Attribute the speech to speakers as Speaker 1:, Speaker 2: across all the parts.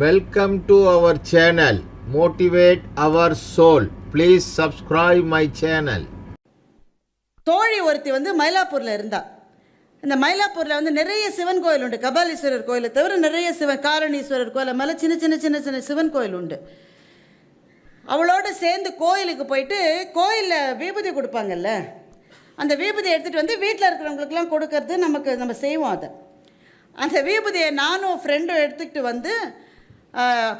Speaker 1: Welcome to our channel motivate our soul please subscribe my channel
Speaker 2: தோழி ஒருத்தி வந்து மயிலாப்பூரில் இருந்தா. இந்த மயிலாப்பூரில் வந்து நிறைய சிவன் கோயில் உண்டு. கபாலீஸ்வரர் கோயிலை தவிர நிறைய சிவன் காரணீஸ்வரர் கோயில் மேலே சின்ன சின்ன சின்ன சின்ன சிவன் கோயில் உண்டு. அவளோட சேர்ந்து கோயிலுக்கு போயிட்டு கோயிலில் விபூதி கொடுப்பாங்கல்ல. அந்த விபூதி எடுத்துகிட்டு வந்து வீட்டில் இருக்கிறவங்களுக்குலாம் கொடுக்கறது நமக்கு நம்ம செய்வோம் அதை. அந்த விபூதியை நானும் ஃப்ரெண்டும் எடுத்துக்கிட்டு வந்து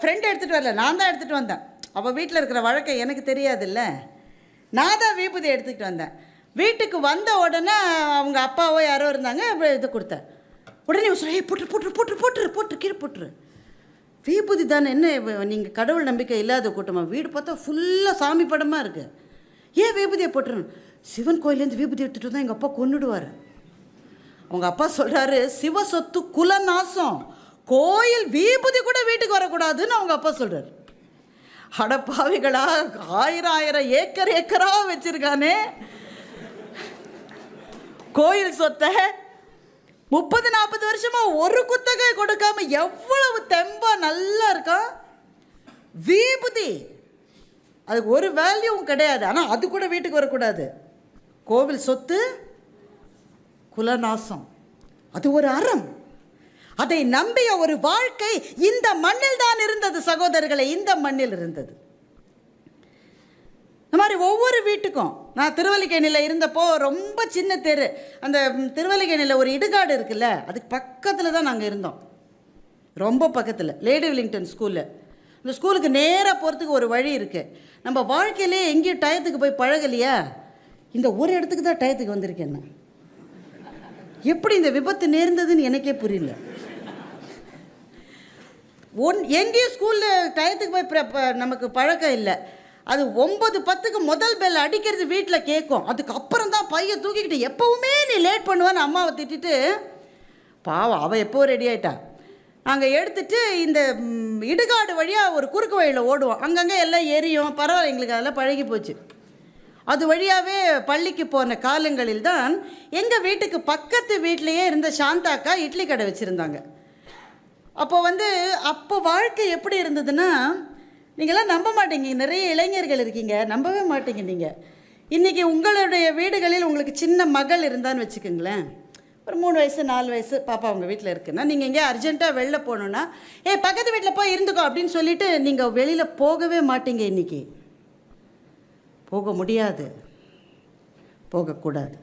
Speaker 2: ஃப்ரெண்டு எடுத்துகிட்டு வரல. நான் தான் எடுத்துகிட்டு வந்தேன். அவள் வீட்டில் இருக்கிற வழக்கை எனக்கு தெரியாதுல்ல. நான் தான் விபூதி எடுத்துக்கிட்டு வந்தேன். வீட்டுக்கு வந்த உடனே அவங்க அப்பாவோ யாரோ இருந்தாங்க இதை இது கொடுத்தேன். உடனே இவன் சொல்லி போட்டு போட்டு போட்டு போட்டுரு போட்டு கீழே போட்டுரு. விபூதி தானே என்ன நீங்கள் கடவுள் நம்பிக்கை இல்லாத கூட்டமாக வீடு பார்த்தா ஃபுல்லாக சாமி படமாக இருக்குது ஏன் விபூதியை போட்டுருணும் சிவன் கோயிலேருந்து விபூதி எடுத்துகிட்டு வந்தால் எங்கள் அப்பா கொண்டுடுவார் அவங்க அப்பா சொல்கிறாரு சிவ சொத்து குலநாசம். கோயில் வீபூதி கூட வீட்டுக்கு வரக்கூடாதுன்னு அவங்க அப்பா சொல்கிறார் அடப்பாவிகளா ஆயிரம் ஆயிரம் ஏக்கர் ஏக்கராக வச்சுருக்கானே. கோயில் சொத்தை முப்பது நாற்பது வருஷமாக ஒரு குத்தகை கொடுக்காம எவ்வளவு தெம்பாக நல்லா இருக்கான்? விபூதி. அதுக்கு ஒரு வேல்யூவும் கிடையாது. ஆனால் அது கூட வீட்டுக்கு வரக்கூடாது. கோவில் சொத்து குலநாசம். அது ஒரு அறம். அதை நம்பிய ஒரு வாழ்க்கை இந்த மண்ணில் தான் இருந்தது சகோதரர்களை இந்த மண்ணில் இருந்தது. இந்த மாதிரி ஒவ்வொரு வீட்டுக்கும் நான் திருவல்லிக்கேணியில் இருந்தப்போ ரொம்ப சின்ன தெரு. அந்த திருவல்லிக்கேணியில் ஒரு இடுகாடு இருக்குல்ல அதுக்கு பக்கத்தில் தான் நாங்கள் இருந்தோம். ரொம்ப பக்கத்தில் லேடி வில்லிங்டன் ஸ்கூலில் இந்த ஸ்கூலுக்கு நேராக போகிறதுக்கு ஒரு வழி இருக்குது நம்ம வாழ்க்கையிலே எங்கேயும் டயத்துக்கு போய் பழகலையா? இந்த ஒரு இடத்துக்கு தான் டயத்துக்கு வந்திருக்கேன் நான் எப்படி இந்த விபத்து நேர்ந்ததுன்னு எனக்கே புரியல. ஒன் எங்கேயும் ஸ்கூலில் டயத்துக்கு போய் நமக்கு பழக்கம் இல்லை. அது ஒன்பது பத்துக்கு முதல் பெல் அடிக்கிறது வீட்டில் கேட்கும். அதுக்கப்புறம் தான் பையன் தூக்கிக்கிட்டு எப்போவுமே நீ லேட் பண்ணுவான்னு அம்மாவை திட்டிட்டு பாவம் அவள் எப்போ ரெடி ஆயிட்டா? நாங்கள் எடுத்துட்டு இந்த இடுகாடு வழியாக ஒரு குறுக்கு வழியில் ஓடுவோம் அங்கங்கே எல்லாம் எரியும். பரவாயில்ல எங்களுக்கு அதெல்லாம் பழகி போச்சு. அது வழியாகவே பள்ளிக்கு போன காலங்களில் தான் எங்கள் வீட்டுக்கு பக்கத்து வீட்டிலையே இருந்த சாந்தாக்கா இட்லி கடை வச்சுருந்தாங்க. அப்போ வந்து அப்போ வாழ்க்கை எப்படி இருந்ததுன்னா நீங்களாம் நம்ப மாட்டீங்க. நிறைய இளைஞர்கள் இருக்கீங்க. நம்பவே மாட்டீங்க நீங்கள் இன்றைக்கி உங்களுடைய வீடுகளில் உங்களுக்கு சின்ன மகள் இருந்தான்னு வச்சுக்கோங்களேன். ஒரு மூணு வயசு நாலு வயசு பாப்பா உங்கள் வீட்டில் இருக்குன்னா நீங்கள் எங்கேயா அர்ஜென்ட்டாக வெளில போகணுன்னா ஏ பக்கத்து வீட்டில் போய் இருந்துக்கோ அப்படின்னு சொல்லிட்டு நீங்கள் வெளியில் போகவே மாட்டீங்க இன்றைக்கி போக முடியாது. போகக்கூடாது.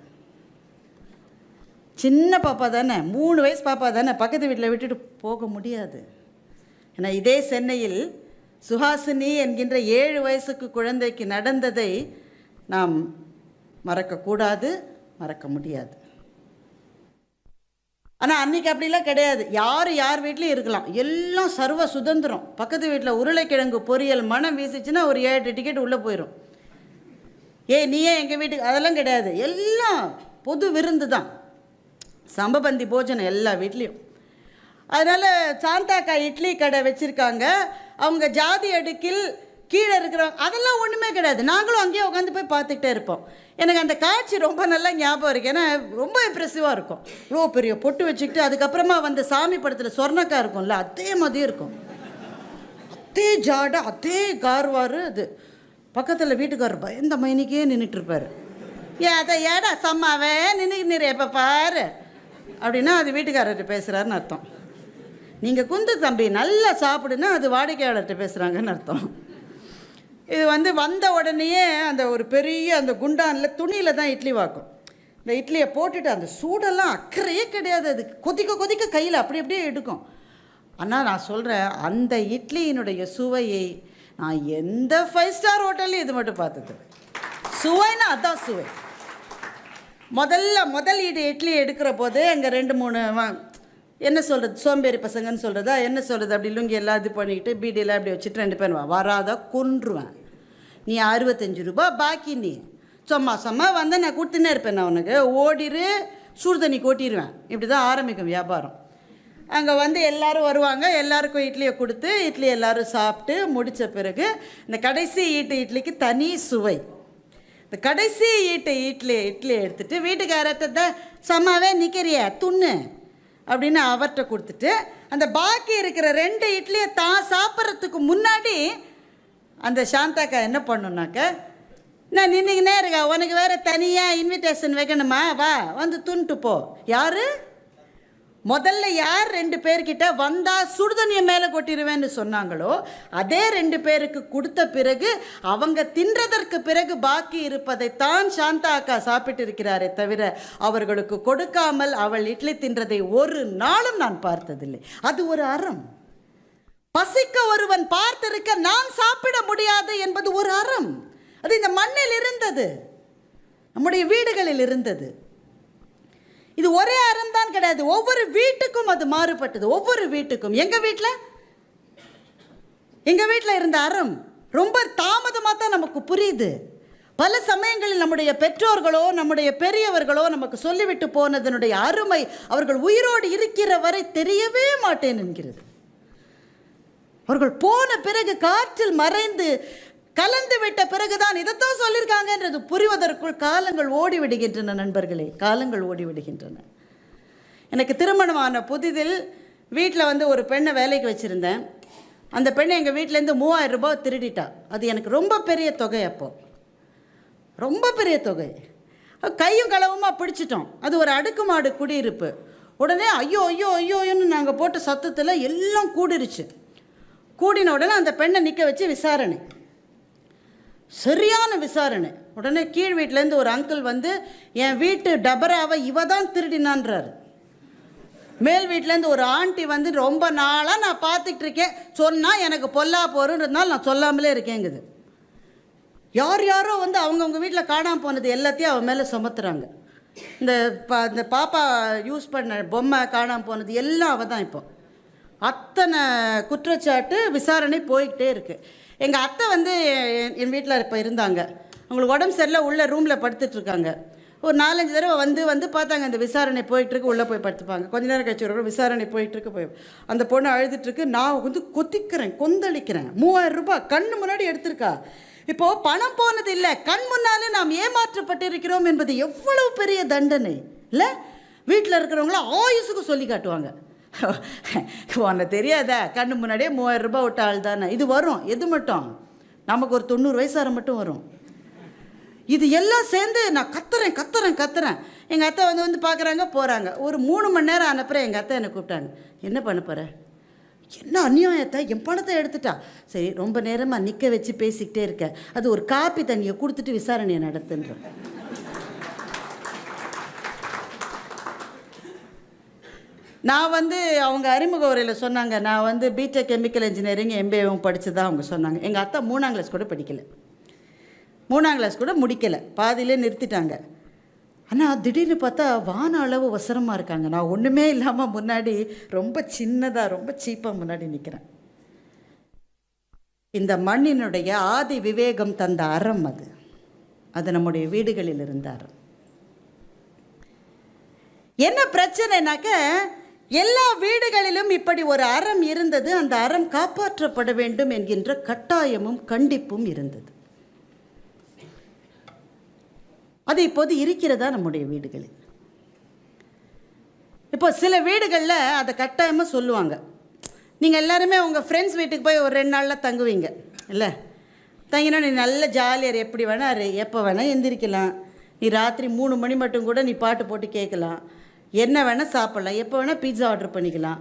Speaker 2: சின்ன பாப்பா தானே மூணு வயசு பாப்பா தானே பக்கத்து வீட்டில் விட்டுட்டு போக முடியாது. ஏன்னா இதே சென்னையில் சுஹாசினி என்கின்ற ஏழு வயசுக்கு குழந்தைக்கு நடந்ததை நாம் மறக்கக்கூடாது மறக்க முடியாது. ஆனால் அன்றைக்கி அப்படிலாம் கிடையாது. யார் யார் வீட்லேயும் இருக்கலாம். எல்லாம் சர்வ சுதந்திரம். பக்கத்து வீட்டில் உருளைக்கிழங்கு பொரியல் மனம் வீசிச்சுன்னா ஒரு ஏழு டிக்கெட் உள்ளே போயிடும் ஏய் நீயே எங்கள் வீட்டுக்கு அதெல்லாம் கிடையாது. எல்லாம் பொது விருந்து தான். சம்பபந்தி போஜனம் எல்லா வீட்லேயும். அதனால் சாந்தாக்கா இட்லி கடை வச்சுருக்காங்க. அவங்க ஜாதி அடுக்கில் கீழே இருக்கிறவங்க அதெல்லாம் ஒன்றுமே கிடையாது. நாங்களும் அங்கேயே உட்காந்து போய் பார்த்துக்கிட்டே இருப்போம். எனக்கு அந்த காட்சி ரொம்ப நல்லா ஞாபகம் இருக்குது ஏன்னா ரொம்ப இம்ப்ரெசிவாக இருக்கும். இவ்வளோ பெரிய பொட்டு வச்சுக்கிட்டு அதுக்கப்புறமா வந்து சாமி படத்தில் சொர்ணக்கா இருக்கும்ல அதே மாதிரி இருக்கும். அதே ஜாடை அதே கார்வார் அது. பக்கத்தில் வீட்டுக்காரர் பயந்த மைனிக்கே நின்றுட்டு இருப்பாரு. அதை ஏடா சம்மாவே நின்று எப்போ பாரு. அப்படின்னா அது வீட்டுக்காரர்கிட்ட பேசுகிறாருன்னு அர்த்தம். நீங்கள் குந்து தம்பி நல்லா சாப்பிடுன்னா அது வாடிக்கையாளர்கிட்ட பேசுகிறாங்கன்னு அர்த்தம். இது வந்து வந்த உடனேயே அந்த ஒரு பெரிய அந்த குண்டானில் துணியில் தான் இட்லி வாக்கும். இந்த இட்லியை போட்டுட்டு அந்த சூடெல்லாம் அக்கறையே கிடையாது. அது கொதிக்க கொதிக்க கையில் அப்படி அப்படியே எடுக்கும். ஆனால் நான் சொல்கிறேன் அந்த இட்லியினுடைய சுவையை நான் எந்த ஃபைவ் ஸ்டார் ஹோட்டல்லையும் இது மட்டும் பார்த்தது. சுவைன்னா அதான் சுவை. முதல்ல முதல் இடு இட்லி எடுக்கிற போது அங்கே ரெண்டு மூணு வா என்ன சொல்கிறது சோம்பேறி பசங்கன்னு சொல்கிறதா என்ன சொல்கிறது அப்படி லுங்கி எல்லாம் இது பண்ணிக்கிட்டு பீடியெல்லாம் அப்படி வச்சுட்டு ரெண்டு பேர் வா வராத கொன்றுவேன். நீ அறுபத்தஞ்சு ரூபா பாக்கி நீ. சும்மா சும்மா வந்து நான் கொடுத்துனே இருப்பேன் நான் உனக்கு. ஓடிரு சுடு தண்ணி கொட்டிடுவேன் இப்படி தான் ஆரம்பிக்கும் வியாபாரம். அங்கே வந்து எல்லோரும் வருவாங்க எல்லாருக்கும் இட்லியை கொடுத்து இட்லி எல்லாரும் சாப்பிட்டு முடித்த பிறகு இந்த கடைசி ஈட்டு இட்லிக்கு தனி சுவை. இந்த கடைசி ஈட்டை இட்லி இட்லி எடுத்துட்டு வீட்டுக்காரத்தை சமாவே நிற்கிறிய துண்ணு அப்படின்னு அவர்கிட்ட கொடுத்துட்டு அந்த பாக்கி இருக்கிற ரெண்டு இட்லியை தான் சாப்பிட்றதுக்கு முன்னாடி அந்த சாந்தாக்கா என்ன பண்ணுனாக்க நான் நின்றுக்கினே இருக்கா உனக்கு வேறு தனியாக இன்விடேஷன் வைக்கணுமா? வா வந்து துண்ட்டு போ. யாரு? முதல்ல யார் ரெண்டு பேர்கிட்ட வந்தால் சுடுதண்ணியை மேலே கொட்டிடுவேன்னு சொன்னாங்களோ அதே ரெண்டு பேருக்கு கொடுத்த பிறகு அவங்க தின்றதற்கு பிறகு பாக்கி இருப்பதைத்தான் சாந்தா அக்கா சாப்பிட்டு இருக்கிறாரே தவிர அவர்களுக்கு கொடுக்காமல் அவள் இட்லி தின்றதை ஒரு நாளும் நான் பார்த்ததில்லை. அது ஒரு அறம். பசிக்க ஒருவன் பார்த்திருக்க நான் சாப்பிட முடியாது என்பது ஒரு அறம். அது இந்த மண்ணில் இருந்தது. நம்முடைய வீடுகளில் இருந்தது. இது ஒரே அறம் தான் கிடையாது. ஒவ்வொரு வீட்டுக்கும் அது மாறுபட்டது. ஒவ்வொரு வீட்டுக்கும். எங்கள் வீட்டில் எங்கள் வீட்டில் இருந்த அறம் ரொம்ப தாமதமாக தான் நமக்கு புரியுது. பல சமயங்களில் நம்முடைய பெற்றோர்களோ நம்முடைய பெரியவர்களோ நமக்கு சொல்லிவிட்டு போனதனுடைய அருமை அவர்கள் உயிரோடு இருக்கிற வரை தெரியவே மாட்டேன் என்கிறது. அவர்கள் போன பிறகு காற்றில் மறைந்து கலந்து விட்ட பிறகுதான் இதைத்தான் சொல்லியிருக்காங்கன்றது. புரிவதற்குள் காலங்கள் ஓடி விடுகின்றன நண்பர்களே காலங்கள் ஓடி விடுகின்றன எனக்கு திருமணமான புதிதில் வீட்டில் வந்து ஒரு பெண்ணை வேலைக்கு வச்சுருந்தேன். அந்த பெண்ணை எங்கள் வீட்டிலேருந்து மூவாயிரம் ரூபாய் திருடிட்டா. அது எனக்கு ரொம்ப பெரிய தொகை அப்போது ரொம்ப பெரிய தொகை. கையும் களவுமாக பிடிச்சிட்டோம். அது ஒரு அடுக்குமாடு குடியிருப்பு. உடனே ஐயோ ஐயோ ஐயோன்னு நாங்கள் போட்ட சத்தத்தில் எல்லாம் கூடிருச்சு. கூடின உடனே அந்த பெண்ணை நிற்க வச்சு விசாரணை. சரியான விசாரணை. உடனே கீழ் வீட்டிலேருந்து ஒரு அங்கிள் வந்து என் வீட்டு டபராவை இவ தான் திருடினான்றாரு. மேல் வீட்டிலேருந்து ஒரு ஆண்டி வந்து ரொம்ப நாளாக நான் பார்த்துட்டு இருக்கேன் சொன்னால் எனக்கு பொல்லா போகிறதுனால நான் சொல்லாமலே இருக்கேங்குது. யார் யாரோ வந்து அவங்கவுங்க வீட்டில் காணாமல் போனது எல்லாத்தையும் அவன் மேலே சுமத்துறாங்க. இந்த பா இந்த பாப்பா யூஸ் பண்ண பொம்மை காணாமல் போனது எல்லாம் அவள் தான் இப்போ. அத்தனை குற்றச்சாட்டு விசாரணை போய்கிட்டே இருக்குது எங்கள் அத்தை வந்து என் என் வீட்டில் இப்போ இருந்தாங்க. அவங்களுக்கு உடம்பு சரியில்லை உள்ளே ரூமில் படுத்துட்ருக்காங்க ஒரு நாலஞ்சு தடவை வந்து வந்து பார்த்தாங்க அந்த விசாரணை போயிட்டுருக்கு உள்ளே போய் படுத்துப்பாங்க. கொஞ்ச நேரம் கழிச்சு ஒரு விசாரணை போயிட்டுருக்கு போய் அந்த பொண்ணு அழுதுட்டுருக்கு. நான் வந்து கொத்திக்கிறேன் கொந்தளிக்கிறேன். மூவாயிரம் ரூபாய் கண் முன்னாடி எடுத்திருக்கா. இப்போது பணம் போனது இல்லை. கண் முன்னாலே நாம் ஏமாற்றப்பட்டிருக்கிறோம் என்பது எவ்வளவு பெரிய தண்டனை. இல்லை? வீட்டில் இருக்கிறவங்கள ஆயுசுக்கு சொல்லி காட்டுவாங்க. உன்னை தெரியாதா? கண்ணு முன்னாடியே மூவாயிரம் ரூபாய் விட்ட ஆள் தானே. இது வரும். எது மட்டும்? நமக்கு ஒரு தொண்ணூறு வயசார மட்டும் வரும். இது எல்லாம் சேர்ந்து நான் கத்துறேன் கத்துறேன் கத்துறேன். எங்கள் அத்தை வந்து வந்து பார்க்குறாங்க போகிறாங்க ஒரு மூணு மணி நேரம் அனுப்புகிறேன் எங்கள் அத்தை என்னை கூப்பிட்டாங்க. என்ன பண்ண போகிற என்ன அநியாயத்தை என் பணத்தை எடுத்துட்டா. சரி ரொம்ப நேரமாக நிற்க வச்சு பேசிக்கிட்டே இருக்கேன் அது ஒரு காப்பி தண்ணியை கொடுத்துட்டு விசாரணையை நடத்துன்றேன் நான் வந்து அவங்க அறிமுக உரையில் சொன்னாங்க நான் வந்து பிடெக் கெமிக்கல் இன்ஜினியரிங் எம்பிஏவும் படித்து தான் அவங்க சொன்னாங்க. எங்கள் அத்தா மூணாம் கிளாஸ் கூட படிக்கலை. மூணாம் கிளாஸ் கூட முடிக்கலை. பாதியிலே நிறுத்திட்டாங்க. ஆனால் திடீர்னு பார்த்தா வான அளவு வசரமாக இருக்காங்க. நான் ஒன்றுமே இல்லாமல் முன்னாடி ரொம்ப சின்னதாக ரொம்ப சீப்பாக முன்னாடி நிற்கிறேன் இந்த மண்ணினுடைய ஆதி விவேகம் தந்த அறம் அது. அது நம்முடைய வீடுகளில் இருந்த அறம். என்ன பிரச்சனைனாக்க எல்லா வீடுகளிலும் இப்படி ஒரு அறம் இருந்தது. அந்த அறம் காப்பாற்றப்பட வேண்டும் என்கின்ற கட்டாயமும் கண்டிப்பும் இருந்தது. அது இப்போது இருக்கிறதா நம்முடைய வீடுகளில். இப்போ சில வீடுகளில் அதை கட்டாயமாக சொல்லுவாங்க. நீங்கள் எல்லாருமே உங்கள் ஃப்ரெண்ட்ஸ் வீட்டுக்கு போய் ஒரு ரெண்டு நாளில் தங்குவீங்க. இல்லை? தங்கினா நீ நல்ல ஜாலியர் எப்படி வேணால் எப்போ வேணால் எந்திரிக்கலாம். நீ ராத்திரி மூணு மணி மட்டும் கூட நீ பாட்டு போட்டு கேட்கலாம். என்ன வேணால் சாப்பிட்லாம். எப்போ வேணால் பீட்சா ஆர்டர் பண்ணிக்கலாம்.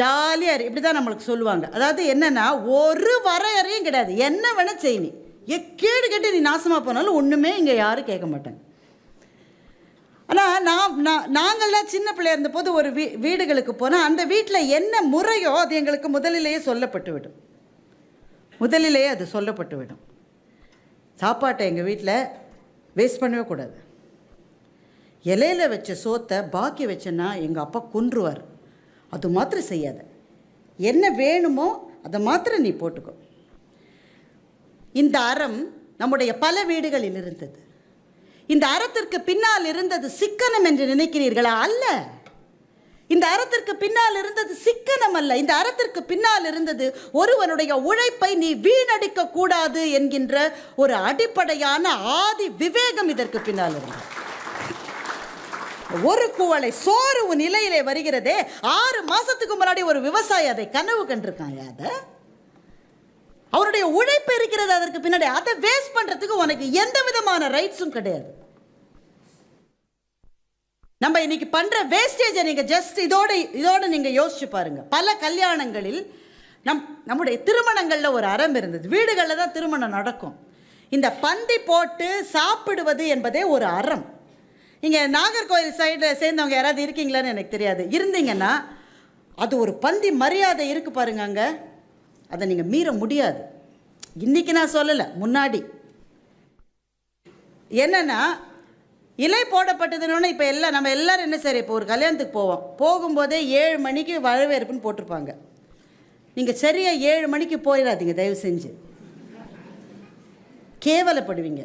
Speaker 2: ஜாலியாக இரு. இப்படி தான் நம்மளுக்கு சொல்லுவாங்க. அதாவது என்னென்னா ஒரு வரையறையும் கிடையாது. என்ன வேணால் செய் நீ. எக்கேடு கேட்டு நீ நாசமாக போனாலும் ஒன்றுமே இங்கே யாரும் கேட்க மாட்டாங்க. ஆனால் நான் நான் நாங்கள்லாம் சின்ன பிள்ளையா இருந்தபோது ஒரு வீ வீடுகளுக்கு போனால் அந்த வீட்டில் என்ன முறையோ அது எங்களுக்கு முதலிலேயே சொல்லப்பட்டு விடும். முதலிலேயே அது சொல்லப்பட்டு விடும். சாப்பாட்டை எங்கள் வீட்டில் வேஸ்ட் பண்ணவே கூடாது. இலையில வச்ச சோத்தை பாக்கி வச்சேன்னா எங்கள் அப்பா கொன்றுவார். அது மாத்திரம் செய்யாத. என்ன வேணுமோ அதை மாத்திரம் நீ போட்டுக்கோ. இந்த அறம் நம்முடைய பல வீடுகளில் இருந்தது. இந்த அறத்திற்கு பின்னால் இருந்தது சிக்கனம் என்று நினைக்கிறீர்களா? அல்ல. இந்த அறத்திற்கு பின்னால் இருந்தது சிக்கனம் அல்ல. இந்த அறத்திற்கு பின்னால் இருந்தது ஒருவனுடைய உழைப்பை நீ வீணடிக்க கூடாது என்கின்ற ஒரு அடிப்படையான ஆதி விவேகம் இதற்கு பின்னால் இருந்தது. ஒரு குவளை சோறு உன் நிலையிலே வருகிறதே. ஆறு மாசத்துக்கு முன்னாடி ஒரு விவசாயி அதை கனவு கண்டிருக்காங்க. அதை அவருடைய உழைப்பு இருக்கிறது அதற்கு பின்னாடி அதை வேஸ்ட் பண்றதுக்கு உனக்கு எந்த விதமான ரைட்ஸும் கிடையாது. நம்ம இன்னைக்கு பண்ற வேஸ்டேஜை நீங்க ஜஸ்ட் இதோட இதோட நீங்க யோசிச்சு பாருங்க. பல கல்யாணங்களில் நம் நம்முடைய திருமணங்களில் ஒரு அறம் இருந்தது. வீடுகளில் தான் திருமணம் நடக்கும். இந்த பந்தி போட்டு சாப்பிடுவது என்பதே ஒரு அறம். இங்கே நாகர்கோவில் சைடில் சேர்ந்தவங்க யாராவது இருக்கீங்களான்னு எனக்கு தெரியாது. இருந்தீங்கன்னா அது ஒரு பந்தி மரியாதை இருக்கு பாருங்க அங்கே. அதை நீங்கள் மீற முடியாது. இன்னைக்கு நான் சொல்லலை முன்னாடி. என்னென்னா இலை போடப்பட்டதுன்னு இப்போ எல்லாம் நம்ம எல்லோரும் என்ன சரி இப்போ ஒரு கல்யாணத்துக்கு போவோம். போகும்போதே ஏழு மணிக்கு வரவேற்புன்னு போட்டிருப்பாங்க. நீங்கள் சரியாக ஏழு மணிக்கு போயிடாதீங்க தயவு செஞ்சு. கேவலப்படுவீங்க.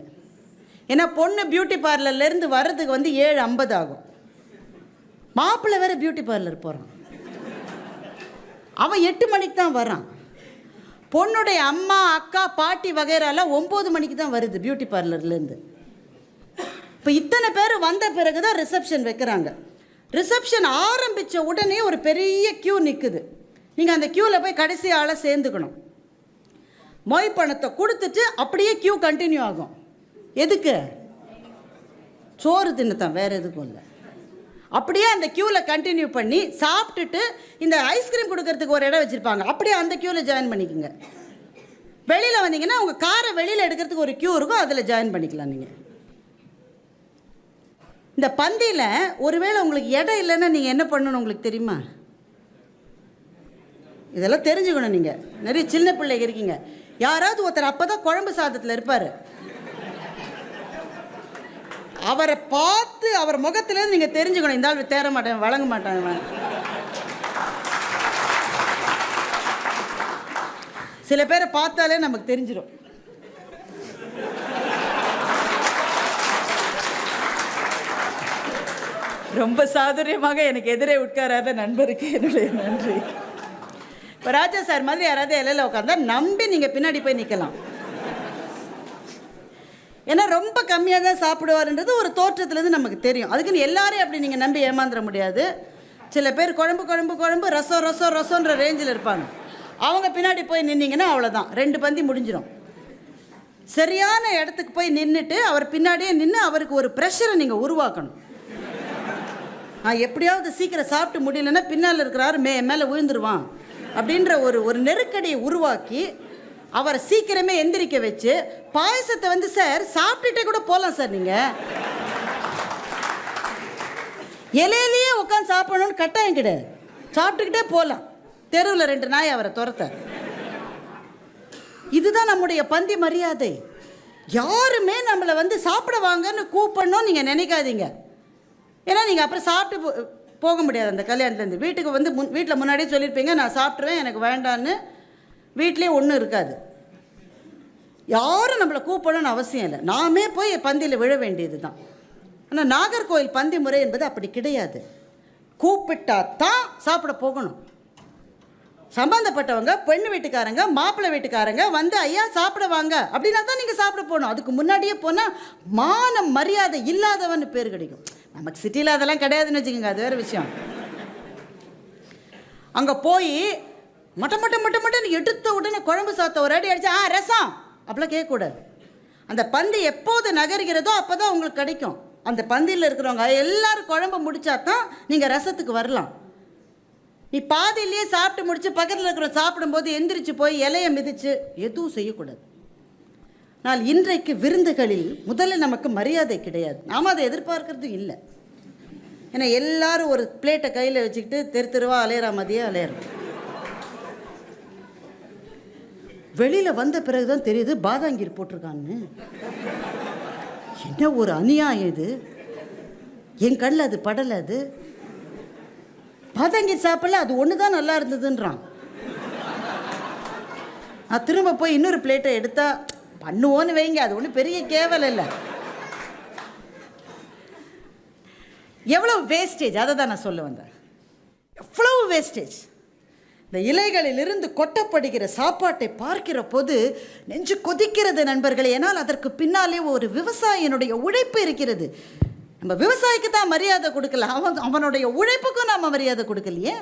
Speaker 2: ஏன்னா பொண்ணு பியூட்டி பார்லர்லேருந்து வர்றதுக்கு வந்து ஏழு ஐம்பது ஆகும். மாப்பிள்ளை வேறு பியூட்டி பார்லர் போகிறான் அவன் எட்டு மணிக்கு தான் வரான் பொண்ணுடைய அம்மா அக்கா பாட்டி வகைராலாம் ஒம்பது மணிக்கு தான் வருது பியூட்டி பார்லர்லேருந்து இப்போ இத்தனை பேர் வந்த பிறகு தான் ரிசப்ஷன் வைக்கிறாங்க. ரிசப்ஷன் ஆரம்பித்த உடனே ஒரு பெரிய க்யூ நிற்குது நீங்கள் அந்த க்யூவில் போய் கடைசி ஆளை சேர்ந்துக்கணும். மொய் பணத்தை கொடுத்துட்டு அப்படியே க்யூ கண்டினியூ ஆகும். எதுக்கு? சோறு தின்னத்தான் வேறு எதுக்கும் இல்லை. அப்படியே அந்த க்யூவில் கண்டினியூ பண்ணி சாப்பிட்டுட்டு இந்த ஐஸ்கிரீம் கொடுக்கறதுக்கு ஒரு இடம் வச்சுருப்பாங்க. அப்படியே அந்த க்யூவில் ஜாயின் பண்ணிக்கோங்க. வெளியில் வந்தீங்கன்னா உங்கள் காரை வெளியில் எடுக்கிறதுக்கு ஒரு க்யூ இருக்கும் அதில் ஜாயின் பண்ணிக்கலாம் நீங்கள் இந்த பந்தியில் ஒருவேளை உங்களுக்கு இடம் இல்லைன்னா நீங்கள் என்ன பண்ணணும் உங்களுக்கு தெரியுமா? இதெல்லாம் தெரிஞ்சுக்கணும் நீங்கள் நிறைய சின்ன பிள்ளைங்க இருக்கீங்க. யாராவது ஒருத்தர் அப்போ தான் குழம்பு சாதத்தில் இருப்பார். அவரை பார்த்து அவர் முகத்திலேருந்து நீங்கள் தெரிஞ்சுக்கணும். இந்த ஆள் தேர மாட்டேன் வழங்க மாட்டேன் சில பேரை பார்த்தாலே நமக்கு தெரிஞ்சிடும் ரொம்ப சாதுரியமாக எனக்கு எதிரே உட்காராத நண்பருக்கு என்னுடைய நன்றி. இப்போ ராஜா சார் மாதிரி யாராவது இலையில் உட்காந்தா நம்பி நீங்கள் பின்னாடி போய் நிற்கலாம் ஏன்னா ரொம்ப கம்மியாக தான் சாப்பிடுவாருன்றது ஒரு தோற்றத்துலேருந்து நமக்கு தெரியும். அதுக்குன்னு எல்லாரையும் அப்படி நீங்கள் நம்பி ஏமாந்துட முடியாது. சில பேர் குழம்பு குழம்பு குழம்பு ரசம் ரசம் ரசம்ன்ற ரேஞ்சில் இருப்பாங்க. அவங்க பின்னாடி போய் நின்னீங்கன்னா அவ்வளோதான் ரெண்டு பந்தி முடிஞ்சிடும் சரியான இடத்துக்கு போய் நின்றுட்டு அவர் பின்னாடியே நின்று அவருக்கு ஒரு ப்ரெஷரை நீங்கள் உருவாக்கணும். நான் எப்படியாவது சீக்கிரம் சாப்பிட்டு முடியலன்னா பின்னால் இருக்கிறாரு மே மேலே விழுந்துருவான். அப்படின்ற ஒரு ஒரு நெருக்கடியை உருவாக்கி அவரை சீக்கிரமே எந்திரிக்க வச்சு பாயசத்தை வந்து சார் சாப்பிட்டுட்டே கூட போகலாம் சார் நீங்கள் இலையிலேயே உட்காந்து சாப்பிடணும்னு கட்டாயம் கிடையாது. சாப்பிட்டுக்கிட்டே போகலாம் தெருவில் ரெண்டு நாய் அவரை துரத்த. இதுதான் நம்முடைய பந்தி மரியாதை. யாருமே நம்மளை வந்து சாப்பிட வாங்கன்னு கூப்பிடணும் நீங்கள் நினைக்காதீங்க. ஏன்னா நீங்கள் அப்புறம் சாப்பிட்டு போ- போக முடியாது அந்த கல்யாணத்துலேருந்து. வீட்டுக்கு வந்து முன் வீட்டில் முன்னாடியே சொல்லியிருப்பீங்க நான் சாப்பிட்ருவேன் எனக்கு வேண்டான்னு வீட்லேயே ஒன்றும் இருக்காது. யாரும் நம்மளை கூப்பிடணும்னு அவசியம் இல்லை. நாமே போய் பந்தியில் விழ வேண்டியது தான் ஆனால் நாகர்கோவில் பந்தி முறை என்பது அப்படி கிடையாது. கூப்பிட்டா தான் சாப்பிட போகணும். சம்பந்தப்பட்டவங்க பெண்ணு வீட்டுக்காரங்க மாப்பிள்ளை வீட்டுக்காரங்க வந்து ஐயா சாப்பிட வாங்க அப்படின்னா தான் நீங்கள் சாப்பிட போகணும். அதுக்கு முன்னாடியே போனால் மானம் மரியாதை இல்லாதவன்னு பேர் கிடைக்கும். நமக்கு சிட்டியில் அதெல்லாம் கிடையாதுன்னு வச்சுக்கோங்க. அது வேறு விஷயம். அங்கே போய் மொட்டை மொட்டை மொட்டை மொட்டைன்னு எடுத்த உடனே குழம்பு சாத்த ஒரு அடி அடிச்சா ஆ ரசம். அப்படிலாம் கேட்கக்கூடாது. அந்த பந்து எப்போது நகர்கிறதோ அப்போ தான் உங்களுக்கு கிடைக்கும். அந்த பந்தியில் இருக்கிறவங்க எல்லாரும் குழம்பு முடிச்சா தான் நீங்கள் ரசத்துக்கு வரலாம். நீ பாதியிலேயே சாப்பிட்டு முடிச்சு பக்கத்தில் இருக்கிற சாப்பிடும்போது எந்திரிச்சு போய் இலையை மிதிச்சு எதுவும் செய்யக்கூடாது. ஆனால் இன்றைக்கு விருந்துகளில் முதல்ல நமக்கு மரியாதை கிடையாது. நாம் அதை எதிர்பார்க்கறதும் இல்லை. ஏன்னா எல்லாரும் ஒரு பிளேட்டை கையில் வச்சுக்கிட்டு தெரு தெருவாக அலையிற மாதிரியே அலையிறோம். வெளியில் வந்த பிறகு தான் தெரியுது பாதாங்கீர் போட்டிருக்கான்னு. என்ன ஒரு அநியாயம் இது? என் கண்ணில் அது படலை அது. பாதாங்கீர் சாப்பிடல அது ஒன்று தான் நல்லா இருந்ததுன்றான். நான் திரும்ப போய் இன்னொரு பிளேட்டை எடுத்தா பண்ணுவோன்னு வைங்க அது ஒன்றும் பெரிய கேவலம் இல்லை. எவ்வளோ வேஸ்டேஜ் அதை தான் நான் சொல்ல வந்தேன். எவ்வளவு வேஸ்டேஜ் இந்த இலைகளிலிருந்து கொட்டப்படுகிற சாப்பாட்டை பார்க்கிற போது நெஞ்சு கொதிக்கிறது நண்பர்களே. ஏனால் அதற்கு பின்னாலே ஒரு விவசாயினுடைய உழைப்பு இருக்கிறது. நம்ம விவசாயிக்கு தான் மரியாதை கொடுக்கல. அவன் அவனுடைய உழைப்புக்கும் நாம் மரியாதை கொடுக்கலையே.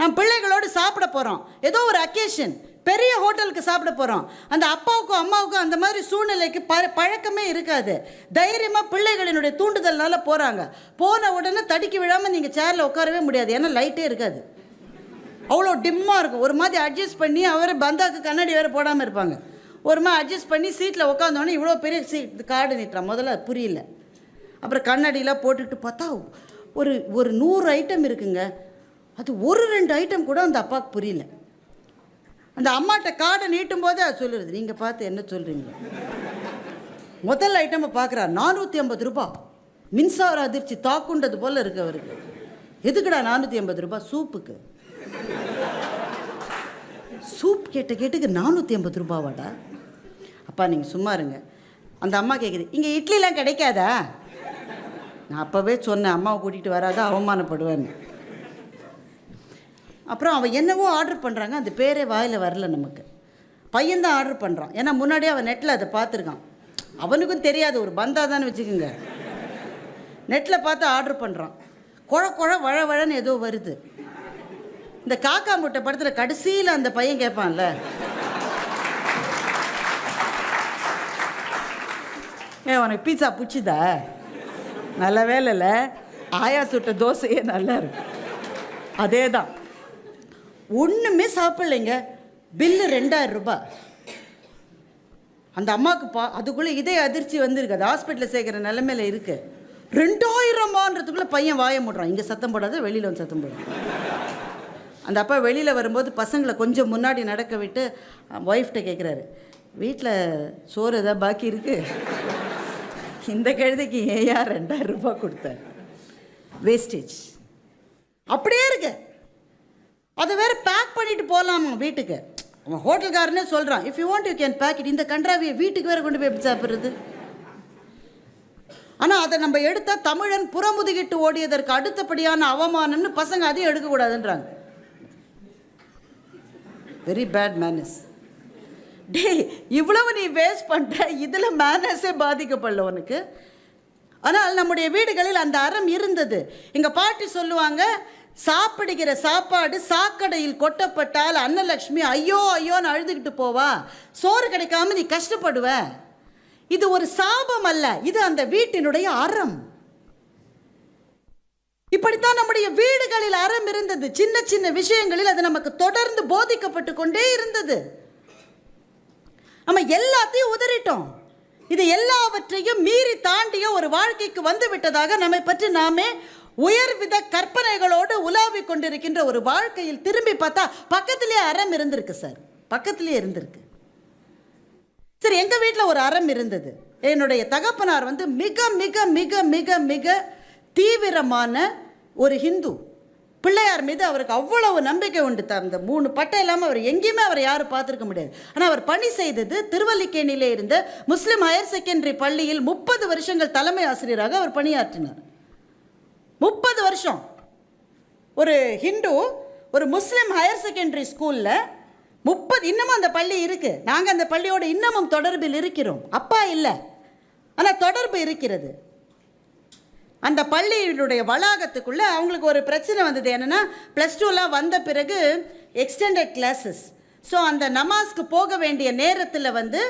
Speaker 2: நாம் பிள்ளைகளோடு சாப்பிட போகிறோம் ஏதோ ஒரு அக்கேஷன் பெரிய ஹோட்டலுக்கு சாப்பிட போகிறோம் அந்த அப்பாவுக்கும் அம்மாவுக்கும் அந்த மாதிரி சூழ்நிலைக்கு ப பழக்கமே இருக்காது. தைரியமாக பிள்ளைகளினுடைய தூண்டுதல்னால போகிறாங்க போன உடனே தடுக்கி விழாமல் நீங்கள் சேரில் உட்காரவே முடியாது. ஏன்னா லைட்டே இருக்காது. அவ்வளோ டிம்மாக இருக்கும். ஒரு மாதிரி அட்ஜஸ்ட் பண்ணி அவர் பந்தாக்கு கண்ணாடி வேறு போடாமல் இருப்பாங்க. ஒரு மாதிரி அட்ஜஸ்ட் பண்ணி சீட்டில் உட்காந்தோடனே இவ்வளோ பெரிய சீட் கார்டு நிட்டுறான் முதல்ல புரியல. அப்புறம் கண்ணாடிலாம் போட்டுக்கிட்டு பார்த்தா ஒரு ஒரு நூறு ஐட்டம் இருக்குங்க. அது ஒரு ரெண்டு ஐட்டம் கூட அந்த அப்பாவுக்கு புரியல. அந்த அம்மாட்ட கார்டை நீட்டும் போதே அது சொல்லுறது நீங்கள் பார்த்து என்ன சொல்கிறீங்க முதல் ஐட்டமை பார்க்குறாரு நானூற்றி ஐம்பது ரூபாய் மின்சார அதிர்ச்சி தாக்குண்டது போல் இருக்கு அவருக்கு. எதுக்குடா நானூற்றி ஐம்பது ரூபாய் சூப்புக்கு. சூப் கேட்ட கேட்டுக்கு நானூற்றி ஐம்பது ரூபாவாடா? அப்பா நீங்கள் சும்மா இருங்க. அந்த அம்மா கேட்குது இங்கே இட்லிலாம் கிடைக்காதா? நான் அப்போவே சொன்னேன் அம்மாவை கூட்டிகிட்டு வராத அவமானப்படுவேன்னு. அப்புறம் அவன் என்னவோ ஆர்டர் பண்ணுறாங்க அந்த பேரே வாயில் வரல நமக்கு. பையன்தான் ஆர்டர் பண்ணுறான் ஏன்னா முன்னாடியே அவன் நெட்டில் அதை பார்த்துருக்கான். அவனுக்கும் தெரியாது ஒரு பந்தா தானே வச்சுக்கோங்க. நெட்டில் பார்த்து ஆர்டர் பண்ணுறான் குழ குழ வழ வழன்னு ஏதோ வருது. இந்த காக்கா முட்டை படத்தில் கடைசியில் அந்த பையன் கேட்பான்ல ஏ உனக்கு பீட்சா பிடிச்சிதா? நல்ல வேலையில் ஆயா சுட்ட தோசையே நல்லா இருக்கு. அதே தான் ஒன்றுமே சாப்பிட்லைங்க. பில்லு ரெண்டாயிரம் ரூபாய் அந்த அம்மாவுக்கு பா அதுக்குள்ளே இதே அதிர்ச்சி வந்திருக்கு. அது ஹாஸ்பிட்டலில் சேர்க்குற நிலமையில இருக்கு. ரெண்டாயிரமான்றதுக்குள்ளே பையன் வாய முடுறான். இங்கே சத்தம் போடாத வெளியில் வந்து சத்தம் போடுறான் அந்த அப்பா வெளியில் வரும்போது பசங்களை கொஞ்சம் முன்னாடி நடக்க விட்டு ஒய்ஃப்ட்ட கேட்குறாரு வீட்டில் சோறு ஏதாவது பாக்கி இருக்குது இந்த கழுதைக்கு ஏயா ரெண்டாயிரம் ரூபாய் கொடுத்தார் வேஸ்டேஜ் அப்படியே இருக்கு. அதை வேறு பேக் பண்ணிட்டு போகலாமா வீட்டுக்கு? அவன் ஹோட்டல்காரனே சொல்கிறான் if you want you can packet இந்த கன்றாவியை வீட்டுக்கு வேற கொண்டு போய் எப்படி சாப்பிட்றது? ஆனால் அதை நம்ம எடுத்தால் தமிழன் புறமுதுகிட்டு ஓடியதற்கு அடுத்தபடியான அவமானம்னு பசங்க அதையும் எடுக்கக்கூடாதுன்றாங்க. வெரி பேட் மேனஸ் டேய் இவ்வளவு நீ வேஸ்ட் பண்ணுற இதில் மேனஸே பாதிக்கப்படல உனக்கு. ஆனால் நம்முடைய வீடுகளில் அந்த அறம் இருந்தது. எங்கள் பாட்டி சொல்லுவாங்க சாப்பிடுகிற சாப்பாடு சாக்கடையில் கொட்டப்பட்டால் அன்னலக்ஷ்மி ஐயோ ஐயோன்னு அழுதுகிட்டு போவா. சோறு கிடைக்காம நீ கஷ்டப்படுவ. இது ஒரு சாபம் அல்ல. இது அந்த வீட்டினுடைய அறம். இப்படித்தான் நம்முடைய வீடுகளில் அறம் இருந்தது. சின்ன சின்ன விஷயங்களில் அது நமக்கு தொடர்ந்து போதிக்கப்பட்டு கொண்டே இருந்தது. நம்ம எல்லாத்தையும் உதறிட்டோம். இது எல்லாவற்றையும் மீறி தாண்டிய ஒரு வாழ்க்கைக்கு வந்து விட்டதாக நம்மை பற்றி நாமே உயர்வித கற்பனைகளோடு உலாவிக் கொண்டிருக்கின்ற ஒரு வாழ்க்கையில் திரும்பி பார்த்தா பக்கத்திலேயே அறம் இருந்திருக்கு சார். பக்கத்திலேயே இருந்திருக்கு. சரி எங்கள் வீட்டில் ஒரு அறம் இருந்தது. என்னுடைய தகப்பனார் வந்து மிக மிக மிக மிக மிக தீவிரமான ஒரு ஹிந்து. பிள்ளையார் மீது அவருக்கு அவ்வளவு நம்பிக்கை உண்டு. அந்த மூணு பட்டை இல்லாமல் அவர் எங்கேயுமே அவர் யாரும் பார்த்துருக்க முடியாது. ஆனால் அவர் பணி செய்தது திருவல்லிக்கேணியிலே இருந்த முஸ்லீம் ஹையர் செகண்டரி பள்ளியில் முப்பது வருஷங்கள் தலைமை ஆசிரியராக அவர் பணியாற்றினார். முப்பது வருஷம். ஒரு ஹிந்து ஒரு முஸ்லீம் ஹையர் செகண்டரி ஸ்கூலில் முப்பது இன்னமும் அந்த பள்ளி இருக்குது நாங்கள் அந்த பள்ளியோட இன்னமும் தொடர்பில் இருக்கிறோம். அப்பா இல்லை. ஆனால் தொடர்பு இருக்கிறது. அந்த பள்ளியினுடைய வளாகத்துக்குள்ளே அவங்களுக்கு ஒரு பிரச்சனை வந்தது என்னென்னா ப்ளஸ் டூலாம் வந்த பிறகு எக்ஸ்டெண்டட் கிளாஸஸ் ஸோ அந்த நமாஸ்க்கு போக வேண்டிய நேரத்தில் வந்து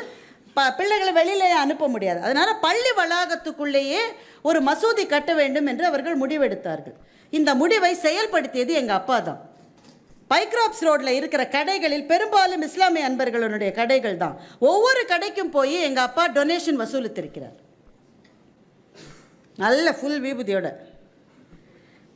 Speaker 2: ப பிள்ளைகளை வெளியிலே அனுப்ப முடியாது. அதனால் பள்ளி வளாகத்துக்குள்ளேயே ஒரு மசூதி கட்ட வேண்டும் என்று அவர்கள் முடிவெடுத்தார்கள். இந்த முடிவை செயல்படுத்தியது எங்கள் அப்பா தான். பைக்ராப்ஸ் ரோட்டில் இருக்கிற கடைகளில் பெரும்பாலும் இஸ்லாமிய அன்பர்களுடைய கடைகள் தான். ஒவ்வொரு கடைக்கும் போய் எங்கள் அப்பா டொனேஷன் வசூலித்திருக்கிறார். நல்ல ஃபுல் விபூதியோட.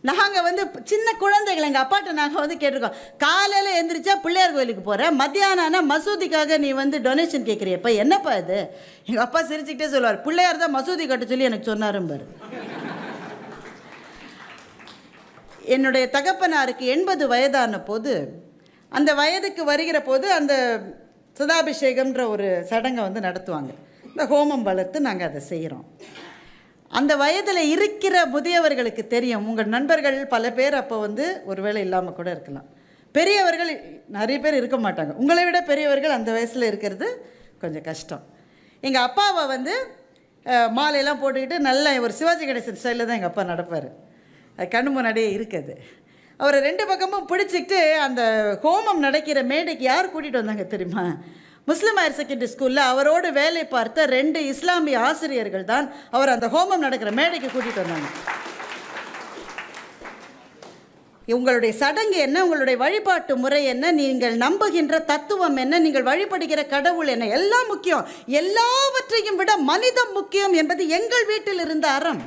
Speaker 2: நாங்கள் வந்து சின்ன குழந்தைகள் எங்கள் அப்பாட்ட நாங்கள் வந்து கேட்டிருக்கோம். காலையில் எழுந்திரிச்சா பிள்ளையார் கோயிலுக்கு போகிறேன் மத்தியானம் ஆனால் மசூதிக்காக நீ வந்து டொனேஷன் கேட்குறியப்பா என்னப்பா இது? எங்கள் அப்பா சிரிச்சுக்கிட்டே சொல்லுவார். பிள்ளையார் தான் மசூதி கட்ட சொல்லி எனக்கு சொன்னாரும்பார். என்னுடைய தகப்பனாருக்கு எண்பது வயதான போது அந்த வயதுக்கு வருகிற போது அந்த சதாபிஷேகம்ன்ற ஒரு சடங்கை வந்து நடத்துவாங்க. இந்த ஹோமம் வளர்த்து நாங்கள் அதை செய்கிறோம் அந்த வயதில் இருக்கிற முதியவர்களுக்கு தெரியும். உங்கள் நண்பர்கள் பல பேர் அப்போ வந்து ஒருவேளை இல்லாமல் கூட இருக்கலாம். பெரியவர்கள் நிறைய பேர் இருக்க மாட்டாங்க. உங்களை விட பெரியவர்கள் அந்த வயசில் இருக்கிறது கொஞ்சம் கஷ்டம். எங்கள் அப்பாவை வந்து மாலையெல்லாம் போட்டுக்கிட்டு நல்லா ஒரு சிவாஜி கணேசன் ஸ்டைலில் தான் எங்கள் அப்பா நடப்பார். அது கண்ணு முன்னாடியே இருக்குது. அவரை ரெண்டு பக்கமும் பிடிச்சிக்கிட்டு அந்த ஹோமம் நடக்கிற மேடைக்கு யார் கூட்டிகிட்டு வந்தாங்க தெரியுமா? முஸ்லிம் ஹையர் செகண்டரி ஸ்கூலில் அவரோடு வேலை பார்த்த ரெண்டு இஸ்லாமிய ஆசிரியர்கள் தான் அவர் அந்த ஹோமம் நடக்கிற மேடைக்கு கூட்டிகிட்டு வந்தாங்க. உங்களுடைய சடங்கு என்ன? உங்களுடைய வழிபாட்டு முறை என்ன? நீங்கள் நம்புகின்ற தத்துவம் என்ன? நீங்கள் வழிபடுகிற கடவுள் என்ன? எல்லாம் முக்கியம். எல்லாவற்றையும் விட மனிதம் முக்கியம் என்பது எங்கள் வீட்டில் இருந்த அறம்.